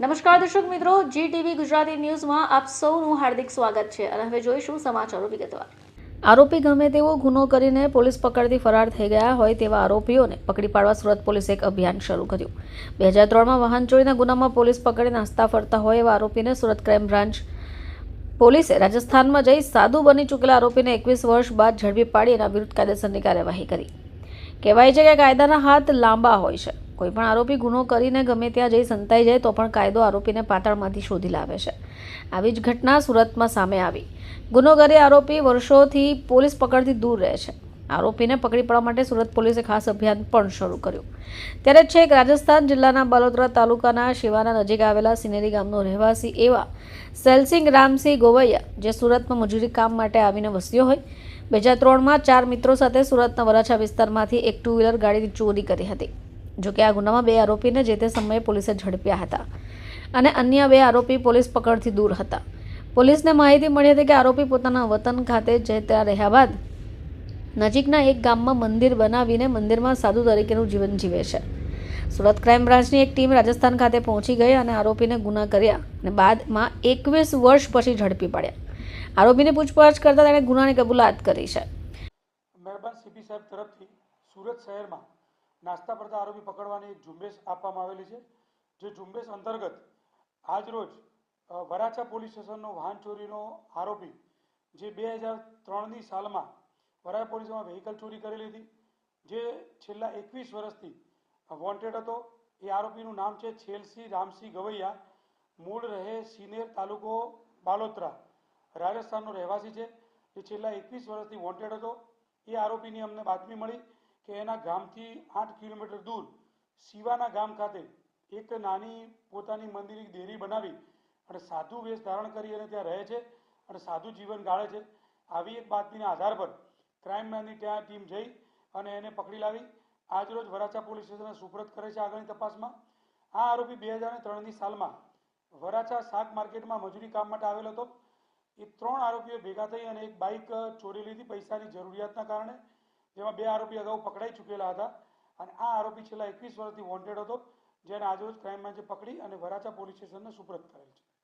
નમસ્કાર દર્શક મિત્રો જી ટીવી ગુજરાતી ન્યૂઝમાં આપ સૌનું હાર્દિક સ્વાગત છે અને હવે જોઈશું સમાચારો વિગતવાર. આરોપી ગમે તેવો ગુનો કરીને પોલીસ પકડતી ફરાર થઈ ગયા હોય તેવા આરોપીઓને પકડી પાડવા સુરત પોલીસે એક અભિયાન શરૂ કર્યું. બે હજાર ત્રણમાં વાહન ચોરીના ગુનામાં પોલીસ પકડીને નાસ્તા ફરતા હોય એવા આરોપીને સુરત ક્રાઇમ બ્રાન્ચ પોલીસે રાજસ્થાનમાં જઈ સાદુ બની ચૂકેલા આરોપીને એકવીસ વર્ષ બાદ ઝડપી પાડી એના વિરુદ્ધ કાયદેસરની કાર્યવાહી કરી. કહેવાય છે કે કાયદાના હાથ લાંબા હોય છે. કોઈ પણ આરોપી ગુનો કરીને ગમે ત્યાં જઈ સંતાઈ જાય તો પણ કાયદો આરોપીને પાતાળમાંથી શોધી લાવે છે. આવી જ ઘટના સુરતમાં સામે આવી. ગુનોગારી આરોપી વર્ષોથી પોલીસ પકડથી દૂર રહે છે. આરોપીને પકડી પાડવા માટે સુરત પોલીસે ખાસ અભિયાન પણ શરૂ કર્યું. ત્યારે છેક રાજસ્થાન જિલ્લાના બલોદરા તાલુકાના શિવાના નજીક આવેલા સિનેરી ગામનો રહેવાસી એવા સેલસિંગ રામસિંહ ગોવૈયા, જે સુરતમાં મજૂરી કામ માટે આવીને વસ્યો હોય, બે હજાર ત્રણમાં ચાર મિત્રો સાથે સુરતના વરાછા વિસ્તારમાંથી એક ટુ વ્હીલર ગાડીની ચોરી કરી હતી. જોકે આ ગુનામાં બે આરોપીને જે તે સમયે પોલીસે ઝડપ્યા હતા અને અન્ય બે આરોપી પોલીસ પકડથી દૂર હતા. પોલીસને માહિતી મળી હતી કે આરોપી પોતાના વતન ખાતે જે ત્યાં રહ્યા બાદ નજીકના એક ગામમાં મંદિર બનાવીને મંદિરમાં સાધુ તરીકેનું જીવન જીવે છે. સુરત ક્રાઇમ બ્રાન્ચની એક ટીમ રાજસ્થાન ખાતે પહોંચી ગઈ અને આરોપીને ગુના કર્યા અને બાદમાં એકવીસ વર્ષ પછી ઝડપી પાડ્યા. આરોપીને પૂછપરછ કરતા તેણે ગુનાની કબૂલાત કરી છે. મહેરબાન સીપી સાહેબ તરફથી સુરત શહેરમાં નાસ્તા પડતા આરોપી પકડવાની એક ઝુંબેશ આપવામાં આવેલી છે, જે ઝુંબેશ અંતર્ગત આજરોજ વરાછા પોલીસ સ્ટેશનનો વાહન ચોરીનો આરોપી, જે બે હજાર ત્રણની સાલમાં વરાછા પોલીસમાં વ્હીકલ ચોરી કરેલી હતી, જે છેલ્લા એકવીસ વર્ષથી વોન્ટેડ હતો, એ આરોપીનું નામ છે છેલસી રામસિંહ ગવૈયા, મૂળ રહે સિનેર તાલુકો બાલોતરા, રાજસ્થાનનો રહેવાસી છે, જે છેલ્લા એકવીસ વર્ષથી વોન્ટેડ હતો, એ આરોપીની અમને બાતમી મળી કે એના ગામથી આઠ કિલોમીટર દૂર શિવાના ગામ ખાતે એક નાની પોતાની મંદિરની દેરી બનાવી અને સાધુ વેશ ધારણ કરી અને ત્યાં રહે છે અને સાધુ જીવન ગાળે છે. આવી એક બાતમીના આધાર પર ક્રાઇમ બ્રાન્ચની ત્યાં ટીમ જઈ અને એને પકડી લાવી. આજરોજ વરાછા પોલીસ સ્ટેશને સુપ્રત કરે છે આગળની તપાસમાં. આ આરોપી બે હજાર ત્રણની સાલમાં વરાછા શાક માર્કેટમાં મજૂરી કામ માટે આવેલો હતો. એ ત્રણ આરોપીઓ ભેગા થઈ અને એક બાઇક ચોરી લીધી. પૈસાની જરૂરિયાતના કારણે જેમાં બે આરોપી અગાઉ પકડાઈ ચૂકેલા હતા. અને આ આરોપી છેલ્લા એકવીસ વર્ષથી વોન્ટેડ હતો, જેને આજરોજ ક્રાઇમ બ્રાન્ચે પકડી અને વરાછા પોલીસ સ્ટેશનને સુપ્રત કરેલ છે.